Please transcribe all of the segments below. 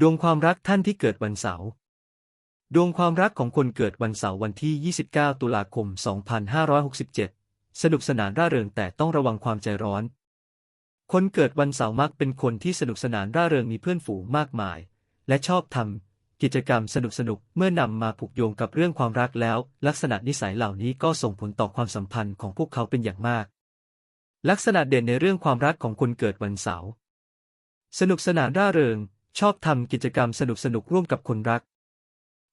ดวงความรักท่านที่เกิดวันเสาร์ ดวงความรักของคนเกิดวันเสาร์วันที่ 29 ตุลาคม 2567 สนุกสนานร่าเริงแต่ต้องระวังความใจร้อน คนเกิดวันเสาร์มักเป็นคนที่สนุกสนานร่าเริงมีเพื่อนฝูงมากมาย และชอบทำกิจกรรมสนุกสนุกเมื่อนำมาผูกโยงกับเรื่องความรักแล้ว ลักษณะนิสัยเหล่านี้ก็ส่งผลต่อความสัมพันธ์ของพวกเขาเป็นอย่างมาก ลักษณะเด่นในเรื่องความรักของคนเกิดวันเสาร์ สนุกสนานร่าเริง ชอบทำกิจกรรมสนุกสนุกร่วมกับคนรัก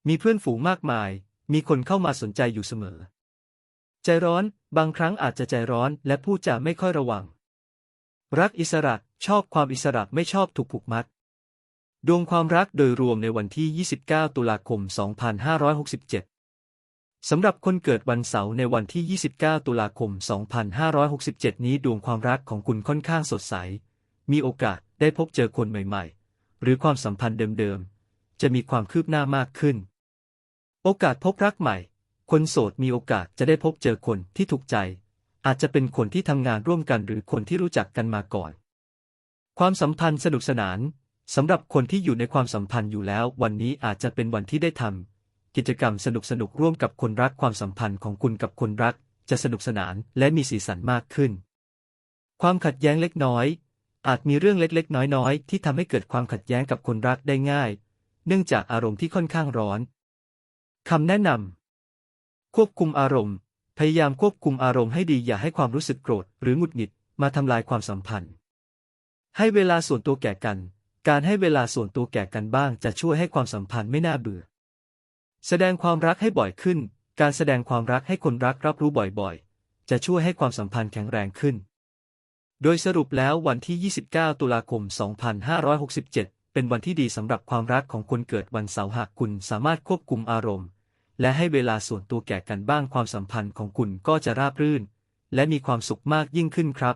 มีเพื่อนฝูงมากมาย มีคนเข้ามาสนใจอยู่เสมอ ใจร้อน บางครั้งอาจจะใจร้อนและพูดจาไม่ค่อยระวัง รักอิสระชอบความอิสระไม่ชอบถูกผูกมัด ดวงความรักโดยรวมในวันที่ 29 ตุลาคม 2567 สำหรับคนเกิดวันเสาร์ในวันที่ 29 ตุลาคม 2567 นี้ดวงความรักของคุณค่อนข้างสดใส มีโอกาสได้พบเจอคนใหม่ ๆ หรือความสัมพันธ์เดิมๆ จะมีความคืบหน้ามากขึ้น โอกาสพบรักใหม่ คนโสดมีโอกาสจะได้พบเจอคนที่ถูกใจ อาจจะเป็นคนที่ทำงานร่วมกันหรือคนที่รู้จักกันมาก่อน ความสัมพันธ์สนุกสนานสำหรับคนที่อยู่ในความสัมพันธ์อยู่แล้ว วันนี้อาจจะเป็นวันที่ได้ทำกิจกรรมสนุกสนุกร่วมกับคนรักความสัมพันธ์ของคุณกับคนรัก จะสนุกสนานและมีสีสันมากขึ้น ความขัดแย้งเล็กน้อย อาจมีเรื่องเล็กๆ น้อยๆ ที่ทำให้เกิดความขัดแย้งกับคนรักได้ง่าย เนื่องจากอารมณ์ที่ค่อนข้างร้อนคำแนะนำควบคุมอารมณ์ พยายามควบคุมอารมณ์ให้ดีอย่าให้ความรู้สึกโกรธ หรือหงุดหงิดมาทำลายความสัมพันธ์ ให้เวลาส่วนตัวแก่กัน การให้เวลาส่วนตัวแก่กันบ้าง จะช่วยให้ความสัมพันธ์ไม่น่าเบื่อ แสดงความรักให้บ่อยขึ้น การแสดงความรักให้คนรักรับรู้บ่อยๆ จะช่วยให้ความสัมพันธ์แข็งแรงขึ้น โดยสรุปแล้ววันที่ 29 ตุลาคม 2567 เป็นวันที่ดีสำหรับความรักของคนเกิดวันเสาร์หากคุณสามารถควบคุมอารมณ์ และให้เวลาส่วนตัวแก่กันบ้างความสัมพันธ์ของคุณก็จะราบรื่น และมีความสุขมากยิ่งขึ้นครับ